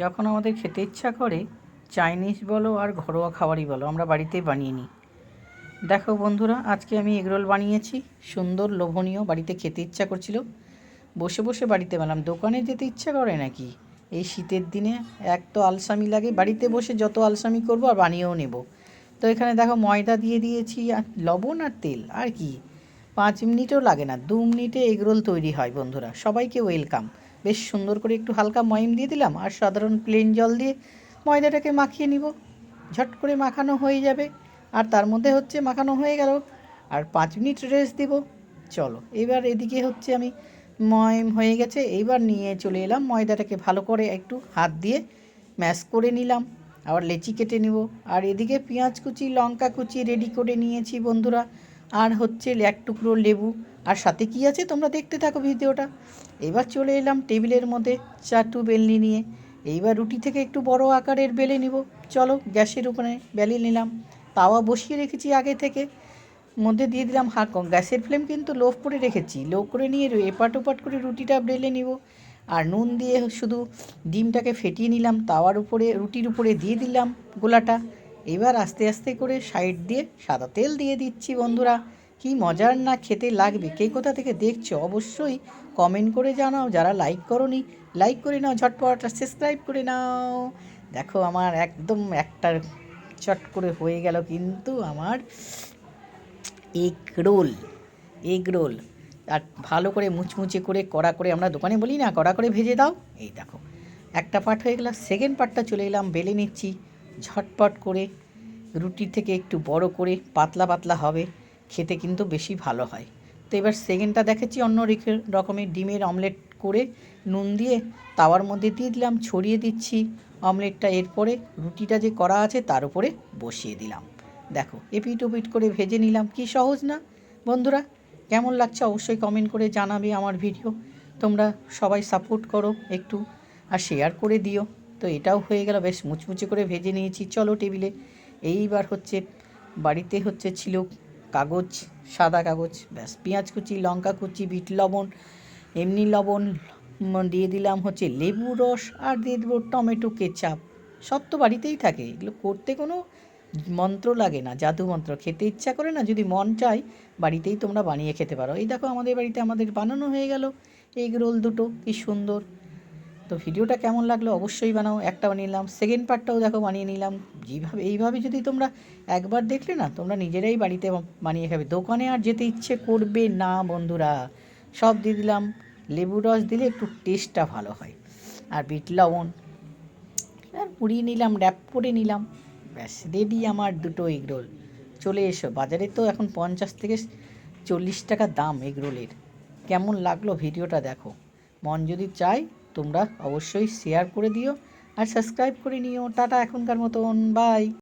যখন আমাদের খেতে ইচ্ছা করে, চাইনিজ বলো আর ঘরোয়া খাবারই বলো, আমরা বাড়িতেই বানিয়ে নিই। দেখো বন্ধুরা, আজকে আমি এগরোল বানিয়েছি, সুন্দর লোভনীয়, বাড়িতে খেতে ইচ্ছা করছিল। বসে বসে বাড়িতে বানালাম, দোকানে যেতে ইচ্ছা করে নাকি? এই শীতের দিনে এক তো আলসামি লাগে, বাড়িতে বসে যত আলসামি করব আর বানিয়েও নেব। তো এখানে দেখো ময়দা দিয়ে দিয়েছি, আর লবণ আর তেল, আর কি? পাঁচ মিনিটও লাগে না, দু মিনিটে এগরোল তৈরি হয় বন্ধুরা, সবাইকে ওয়েলকাম। বেশ সুন্দর করে একটু হালকা ময়ম দিয়ে দিলাম আর সাধারণ প্লেন জল দিয়ে ময়দাটাকে মাখিয়ে নিব। ঝট করে মাখানো হয়ে যাবে আর তার মধ্যে হচ্ছে মাখানো হয়ে গেল আর পাঁচ মিনিট রেস্ট দিব। চলো, এবার এদিকে হচ্ছে আমি ময়ম হয়ে গেছে, এইবার নিয়ে চলে এলাম ময়দাটাকে ভালো করে একটু হাত দিয়ে ম্যাশ করে নিলাম। আবার লেচি কেটে নিব। আর এদিকে পেঁয়াজ কুচি, লঙ্কা কুচি রেডি করে নিয়েছি বন্ধুরা। আর হচ্ছে এক টুকরো লেবু। আর সাথে কি আছে? তোমরা দেখতে থাকো ভিডিওটা। এবার চলে এলাম টেবিলের মধ্যে চাটু বেলনি নিয়ে। এইবার রুটি থেকে একটু বড় আকারের বেলে নিব। চলো গ্যাসের উপরে বেলে নিলাম। তাওয়া বসিয়ে রেখেছি আগে থেকে। মধ্যে দিয়ে দিলাম হাক গ্যাসের ফ্লেম কিন্তু লো করে রেখেছি। লো করে নিয়ে এপাট ওপাট করে রুটিটা বেলে নিব। আর নুন দিয়ে শুধু ডিমটাকে ফেটিয়ে নিলাম। তাওয়ার উপরে, রুটির উপরে দিয়ে দিলাম গোলাটা। এবার আস্তে আস্তে করে সাইড দিয়ে সাদা তেল দিয়ে দিচ্ছি, বন্ধুরা। কি মজার না খেতে লাগবে। কে কোথা থেকে দেখছ, অবশ্যই কমেন্ট করে জানাও। যারা লাইক করনি লাইক করে নাও ঝটপট সাবস্ক্রাইব করে নাও। দেখো, আমার একদম একটা চট করে হয়ে গেল কিন্তু আমার এগ রোল এগ রোল আর ভালো করে মুচমুচে করে, কড়া করে আমরা দোকানে বলি না, কড়া করে ভেজে দাও। এই দেখো, একটা পার্ট হয়ে গেল সেকেন্ড পার্টটা চলে এলাম, বেলে নিচ্ছি। ঝটপট করে, রুটি থেকে একটু বড় করে, পাতলা পাতলা হবে, খেতে কিন্তু বেশি ভালো হয়। তো এবার সেকেন্ডটা দেখেছি অন্য রকমের ডিমের অমলেট করে নুন দিয়ে তাওয়ার মধ্যে দিয়ে দিলাম, ছড়িয়ে দিচ্ছি অমলেটটা। এরপরে রুটিটা যে করা আছে তার উপরে বসিয়ে দিলাম। দেখো, এপিট ওপিট করে ভেজে নিলাম। কি সহজ না? বন্ধুরা, কেমন লাগছে অবশ্যই কমেন্ট করে জানাবে আমার ভিডিও তোমরা সবাই সাপোর্ট করো একটু আর শেয়ার করে দিও। তো এটাও হয়ে গেল, বেশ মুচমুচে করে ভেজে নিয়েছি। চলো টেবিলে। এইবার হচ্ছে বাড়িতে হচ্ছে ছিল কাগজ, সাদা কাগজ, ব্যাস, পেঁয়াজ কুচি, লঙ্কা কুচি, বিট লবণ, এমনি লবণ দিয়ে দিলাম হচ্ছে লেবু রস আর দিয়ে দেবো টমেটো কেচাপ। সব তো বাড়িতেই থাকে, এগুলো করতে কোনো মন্ত্র লাগে না, জাদু মন্ত্র। খেতে ইচ্ছা করে না, যদি মন চায়, বাড়িতেই তোমরা বানিয়ে খেতে পারো। এই দেখো আমাদের বাড়িতে আমাদের বানানো হয়ে গেল। এগ রোল দুটো, কি সুন্দর। তো ভিডিওটা কেমন লাগল অবশ্যই বানাও একটা বানিয়ে নিলাম। সেকেন্ড পার্টটাও দেখো বানিয়ে নিলাম। যেভাবে, এইভাবে যদি তোমরা একবার দেখলে না, তোমরা নিজেরাই বাড়িতে বানিয়ে খাবে। দোকানে আর যেতে ইচ্ছে করবে না বন্ধুরা। সব দিয়ে দিলাম। লেবু রস দিলে একটু টেস্টটা ভালো হয়। আর বিট লবণ। আর পুড়িয়ে নিলাম র্যাপ করে নিলাম। ব্যাস রেডি আমার দুটো এগরোল। চলে এসো। বাজারে তো এখন পঞ্চাশ থেকে চল্লিশ টাকা দাম এগরোলের। কেমন লাগল ভিডিওটা দেখো। মন যদি চাই তোমরা অবশ্যই শেয়ার করে দিও আর সাবস্ক্রাইব করে নিও। টাটা এখনকার মতন। বাই